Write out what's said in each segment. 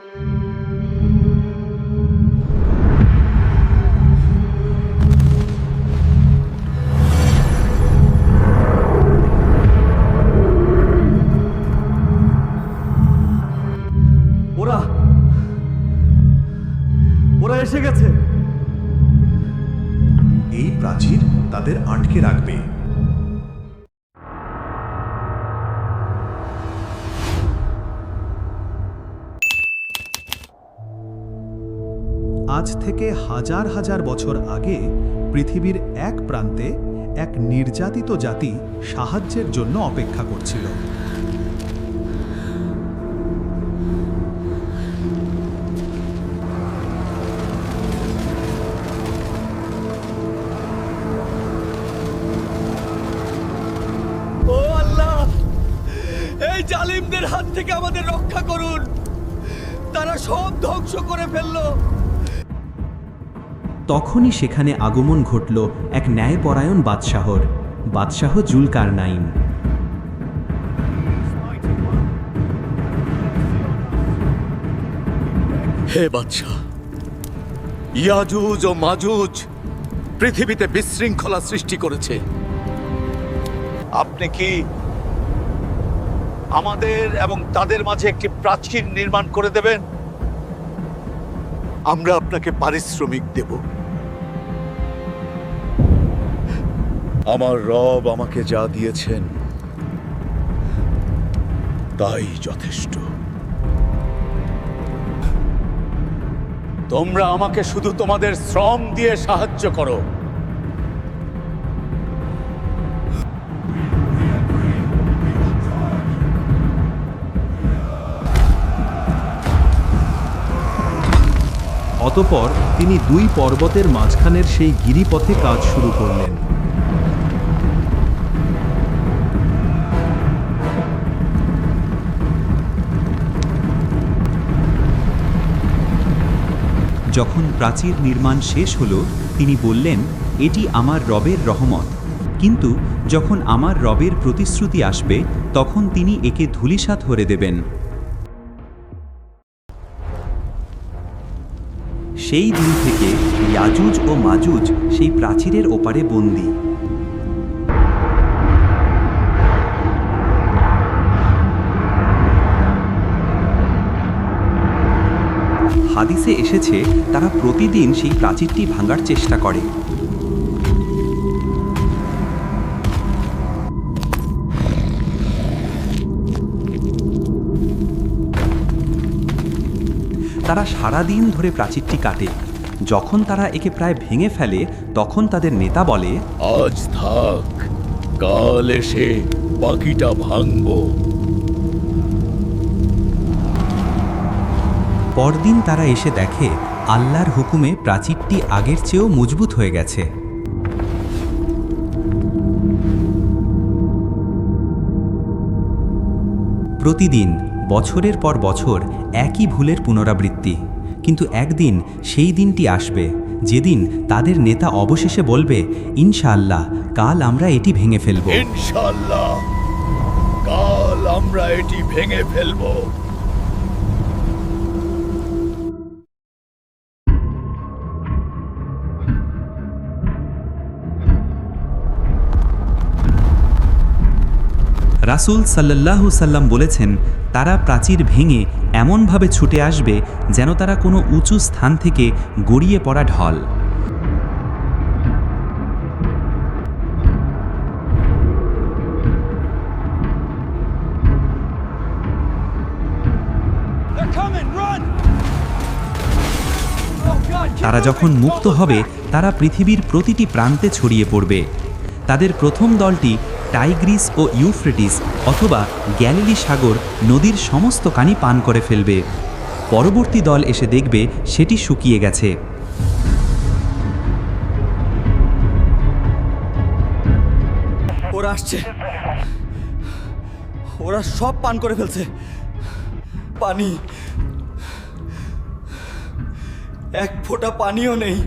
ওরা ওরা এসে গেছে। এই প্রাচীর তাদের আটকে রাখবে। আজ থেকে হাজার হাজার বছর আগে পৃথিবীর এক প্রান্তে এক নির্যাতিত জাতি সাহায্যের জন্য অপেক্ষা করছিল। জালিমদের হাত থেকে আমাদের রক্ষা করুন। তারা সব ধ্বংস করে ফেলল। তখনই সেখানে আগমন ঘটল এক ন্যায়পরায়ণ বাদশাহর। বাদশাহ জুলকার নাইন হে বাদশাহ, ইয়াজুজ ও মাজুজ পৃথিবীতে বিশৃঙ্খলা সৃষ্টি করেছে। আপনি কি আমাদের এবং তাদের মাঝে একটি প্রাচীর নির্মাণ করে দেবেন? আমরা আপনাকে পারিশ্রমিক দেব। আমার রব আমাকে যা দিয়েছেন, তাই যথেষ্ট। তোমরা আমাকে শুধু তোমাদের শ্রম দিয়ে সাহায্য করো। অতপর তিনি দুই পর্বতের মাঝখানের সেই গিরিপথে কাজ শুরু করলেন। যখন প্রাচীর নির্মাণ শেষ হলো, তিনি বললেন, এটি আমার রবের রহমত। কিন্তু যখন আমার রবের প্রতিশ্রুতি আসবে, তখন তিনি একে ধূলিসাৎ হরে দেবেন। সেই দিন থেকে, ইয়াজুজ ও মাজুজ সেই প্রাচীরের ওপারে বন্দী। হাদিসে এসেছে, তারা প্রতিদিন সেই প্রাচীরটি ভাঙার চেষ্টা করে। তারা সারা দিন ধরে প্রাচীরটি কাটে। যখন তারা একে প্রায় ভেঙে ফেলে, তখন তাদের নেতা বলে, আজ থাক, কাল এসে বাকিটা ভাঙবো। পরদিন তারা এসে দেখে, আল্লাহর হুকুমে প্রাচীরটি আগের চেয়েও মজবুত হয়ে গেছে। প্রতিদিন, বছরের পর বছর একই ভুলের পুনরাবৃত্তি। কিন্তু একদিন সেই দিনটি আসবে, যেদিন তাদের নেতা অবশেষে বলবে, ইনশাআল্লাহ, কাল আমরা এটি ভেঙে ফেলব। ইনশাল্লাহ কাল আমরা এটি ভেঙে ফেলব। রাসূল সাল্লাল্লাহু সাল্লাম বলেছেন, তারা প্রাচীর ভেঙে এমনভাবে ছুটে আসবে যেন তারা কোনো উঁচু স্থান থেকে গড়িয়ে পড়া ঢল। তারা যখন মুক্ত হবে, তারা পৃথিবীর প্রতিটি প্রান্তে ছড়িয়ে পড়বে। তাদের প্রথম দলটি টাইগ্রিস ও ইউফ্রেটিস অথবা গ্যালিলি সাগর নদীর সমস্ত কানি পান করে ফেলবে। পরবর্তী দল এসে দেখবে সেটি শুকিয়ে গেছে। ওরা আসছে। ওরা সব পান করে ফেলছে। পানি। এক ফোঁটা পানিও নেই।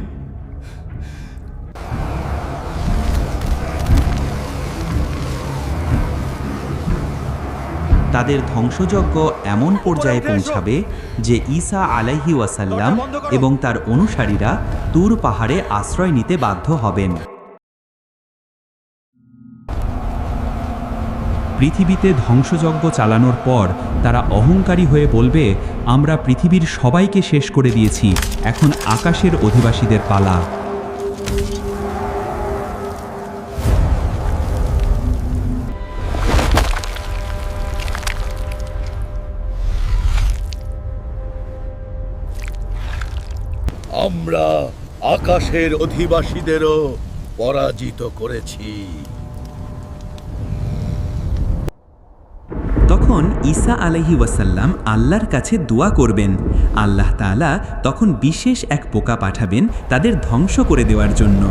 তাদের ধ্বংসযজ্ঞ এমন পর্যায়ে পৌঁছাবে যে ঈসা আলাইহি ওয়াসাল্লাম এবং তার অনুসারীরা তুর পাহাড়ে আশ্রয় নিতে বাধ্য হবেন। পৃথিবীতে ধ্বংসযজ্ঞ চালানোর পর তারা অহংকারী হয়ে বলবে আমরা পৃথিবীর সবাইকে শেষ করে দিয়েছি এখন আকাশের অধিবাসীদের পালা। আমরা আকাশের অধিবাসীদেরও পরাজিত করেছি। তখন ঈসা আলহি ওয়াসাল্লাম আল্লাহর কাছে দোয়া করবেন। আল্লাহ তালা তখন বিশেষ এক পোকা পাঠাবেন তাদের ধ্বংস করে দেওয়ার জন্য।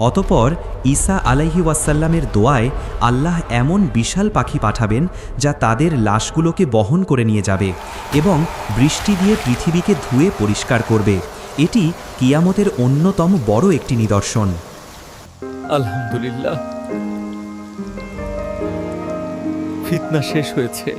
অতপর ঈসা আলাইহি ওয়াসাল্লামের দোয়ায় আল্লাহ এমন বিশাল পাখি পাঠাবেন যা তাদের লাশগুলোকে বহন করে নিয়ে যাবে এবং বৃষ্টি দিয়ে পৃথিবীকে ধুয়ে পরিষ্কার করবে। এটি কিয়ামতের অন্যতম বড় একটি নিদর্শন। আলহামদুলিল্লাহ। ফিতনা শেষ হয়েছে।